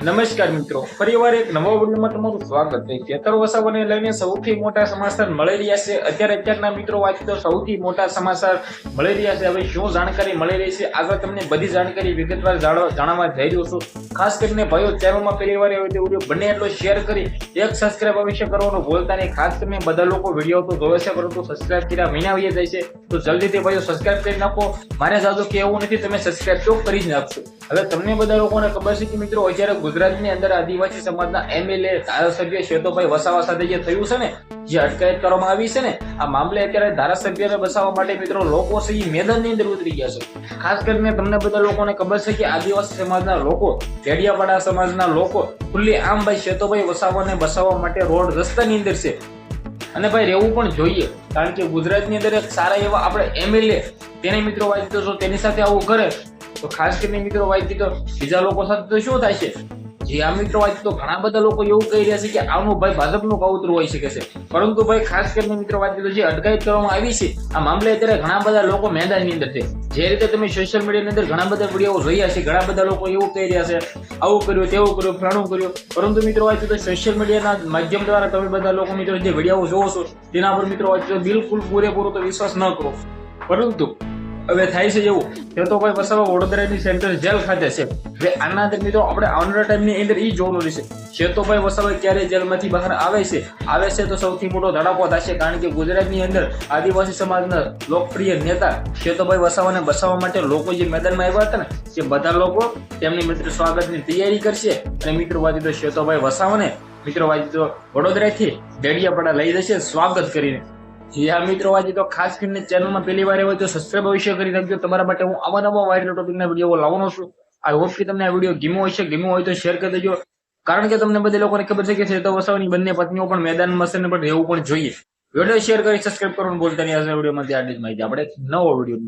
નમસ્કાર મિત્રો, ફરીવાર એક નવા વિડીયોમાં તમારું સ્વાગત છે. ખેતર વસાવાને લઈને સૌથી મોટા સમાચાર મળી રહ્યા છે. અત્યારે અત્યારના મિત્રો વાંચી તો સૌથી મોટા સમાચાર મળી રહ્યા છે. હવે શું જાણકારી મળી રહી છે? આગળ તમને બધી જાણકારી વિગતવાર જાણવા જઈ રહ્યો છું. ખાસ કરીને ભાઈઓ, ચેનલમાં પહેલી વાર હોય વીડિયો બને એટલો શેર કરી, એક સબસ્ક્રાઇબ અવશ્ય કરવાનું ભૂલતા નહીં. ખાસ કરીને બધા લોકો વીડિયો તો જોવે છે, પરંતુ સબસ્ક્રાઇબ કર્યા મહિના વહી જાય છે. તો જલ્દીથી ભાઈઓ સબસ્ક્રાઇબ કરી નાખો. મારે જાજુ કે એવું નથી, તમે સબસ્ક્રાઇબ તો કરી જ નાખશો. હવે તમને બધા લોકોને ખબર છે કે મિત્રો, અત્યારે ગુજરાતની અંદર આદિવાસી સમાજના એમએલએ, ધારાસભ્ય શ્વેતોભાઈ વસાવા સાથે જે થયું છે ને, જે અટકાયત કરવામાં આવી છે ને, આ મામલે અત્યારે ધારાસભ્યને બસાવવા માટે મિત્રો લોકો છે એ મેદાનની અંદર ઉતરી ગયા છે. ખાસ કરીને તમને બધા લોકોને ખબર છે કે આદિવાસી સમાજના લોકો ડેડિયાપાડા સમાજના લોકો ખુલ્લી આમ ભાઈ શ્વેતોભાઈ વસાવાને બસાવવા માટે રોડ રસ્તાની અંદર છે. અને ભાઈ રહેવું પણ જોઈએ, કારણ કે ગુજરાતની અંદર એક સારા એવા આપણે એમએલએ, તેને મિત્રો વાંચતો છો, તેની સાથે આવું કરે તો ખાસ કરીને મિત્રો વાત તો બીજા લોકો સાથે તો શું થાય છે? જે આ મિત્રો વાત તો ઘણા બધા લોકો એવું કહી રહ્યા છે કે આનું ભાઈ ભાજપનું કાવતરું હોઈ શકે છે. પરંતુ ભાઈ ખાસ કરીને મિત્રો વાત તો જે અટકાયત કરવામાં આવી છે, આ મામલે અત્યારે ઘણા બધા લોકો મેદાનની અંદર છે. જે રીતે તમે સોશિયલ મીડિયાની અંદર ઘણા બધા વીડિયો જોયા છે, ઘણા બધા લોકો એવું કહી રહ્યા છે, આવું કર્યું, તેવું કર્યું, ફલાણું કર્યું. પરંતુ મિત્રો વાત તો સોશિયલ મીડિયાના માધ્યમ દ્વારા તમે બધા લોકો મિત્રો જે વીડિયો જોવો છો, તેના પર મિત્રો તો બિલકુલ પૂરેપૂરો તો વિશ્વાસ ન કરો. પરંતુ હવે થાય છે એવું. કોઈ વસાવા વડોદરાની સેન્ટ્રલ જેલ ખાતે છે. હવે આના અંદર મિત્રો આપણે આવનારા ટાઈમની અંદર એ જોવાનું રહેશે. શેતોભાઈ વસાવા ક્યારે જેલમાંથી બહાર આવે છે. આવે છે તો સૌથી મોટો ધડાકો થશે કારણ કે ગુજરાતની અંદર આદિવાસી સમાજના લોકપ્રિય નેતા શેતોભાઈ વસાવાને બસાવવા માટે લોકો જે મેદાનમાં આવ્યા હતા ને, જે બધા લોકો તેમની મિત્ર સ્વાગતની તૈયારી કરશે. અને મિત્રો વાજી તો શેતોભાઈ વસાવાને, મિત્રો વાજી તો વડોદરાથી ડેડિયાપાડા લઈ જશે. સ્વાગત કરીને. જી હા, મિત્રો, આજે તો ખાસ કરીને ચેનલમાં પહેલી વાર એવો તો સબસ્ક્રાઇબ અવશ્ય કરી નાખજો તમારા માટે હું આવા નવા વાયરલ ટોપિકના વીડિયો લાવવાનો છું. આઈ હોપ કે તમને આ વીડિયો ગીમો હશે. ગીમો હોય તો શેર કરી દેજો. કારણ કે તમને બધા લોકોને ખબર છે કે શ્વેતા વસાવાની બંને પત્નીઓ પણ મેદાનમાં છે ને પણ રહેવું પણ જોઈએ. વીડિયો શેર કરી સબસ્ક્રાઇબ કરવાનું ભૂલતા નહીં. આજના વિડીયોમાંથી આટલી જ માહિતી. આપણે નવો વીડિયો